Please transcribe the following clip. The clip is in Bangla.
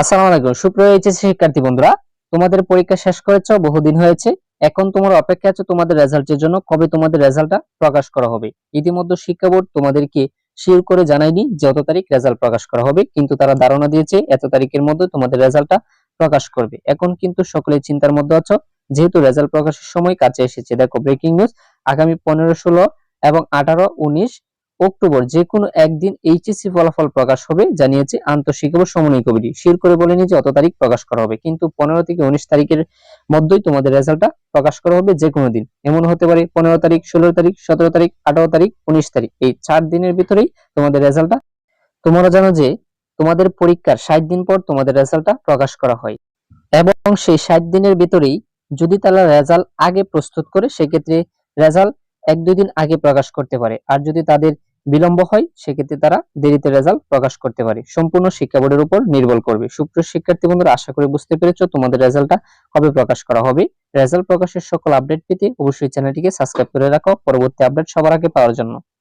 আসসালামু সুপ্রিয় এইচএসসি শিক্ষার্থী বন্ধুরা, তোমাদের পরীক্ষা শেষ করেছ, বহুদিন হয়েছে। এখন তোমার অপেক্ষা আছে তোমাদের রেজাল্টের জন্য, কবে তোমাদের রেজাল্টটা প্রকাশ করা হবে। ইতিমধ্যে শিক্ষা বোর্ড তোমাদেরকে শিওর করে জানায়নি যত তারিখ রেজাল্ট প্রকাশ করা হবে, কিন্তু তারা ধারণা দিয়েছে এত তারিখের মধ্যে তোমাদের রেজাল্টটা প্রকাশ করবে। এখন কিন্তু সকলে চিন্তার মধ্যে আছো, যেহেতু রেজাল্ট প্রকাশের সময় কাছে এসেছে। দেখো ব্রেকিং নিউজ আগামী পনেরো, ষোলো এবং আঠারো, উনিশ অক্টোবর যে কোনো একদিন এইচএসসি ফলাফল প্রকাশ হবে, জানিয়েছে আন্তঃশিক্ষা সমন্বয় কমিটি। শির করে বলেনি যে অত তারিখ প্রকাশ করা হবে, কিন্তু পনেরো থেকে উনিশ তারিখের মধ্যেই তোমাদের রেজাল্টটা প্রকাশ করা হবে যে কোনো দিন। এমন হতে পারে পনেরো তারিখ, ষোলো তারিখ, সতেরো তারিখ, আঠারো তারিখ, উনিশ তারিখ। এই চার দিনের ভিতরেই তোমাদের রেজাল্টটা। তোমরা জানো যে তোমাদের পরীক্ষার ষাট দিন পর তোমাদের রেজাল্টটা প্রকাশ করা হয়। এবং সেই ষাট দিনের ভিতরেই যদি তারা রেজাল্ট আগে প্রস্তুত করে, সেক্ষেত্রে রেজাল্ট এক দুই দিন আগে প্রকাশ করতে পারে। আর যদি তাদের বিলম্ব হয়, সেক্ষেত্রে তারা দেরিতে রেজাল্ট প্রকাশ করতে পারে। সম্পূর্ণ শিক্ষা বোর্ডের উপর নির্ভর করবে। সুপ্রিয় শিক্ষার্থী বন্ধুরা, আশা করি বুঝতে পেরেছ, তোমাদের রেজাল্টটা কবে প্রকাশ করা হবে। রেজাল্ট প্রকাশের সকল আপডেট পেতে অবশ্যই চ্যানেলটিকে সাবস্ক্রাইব করে রাখো। পরবর্তী আপডেট সবার আগে পাওয়ার জন্য।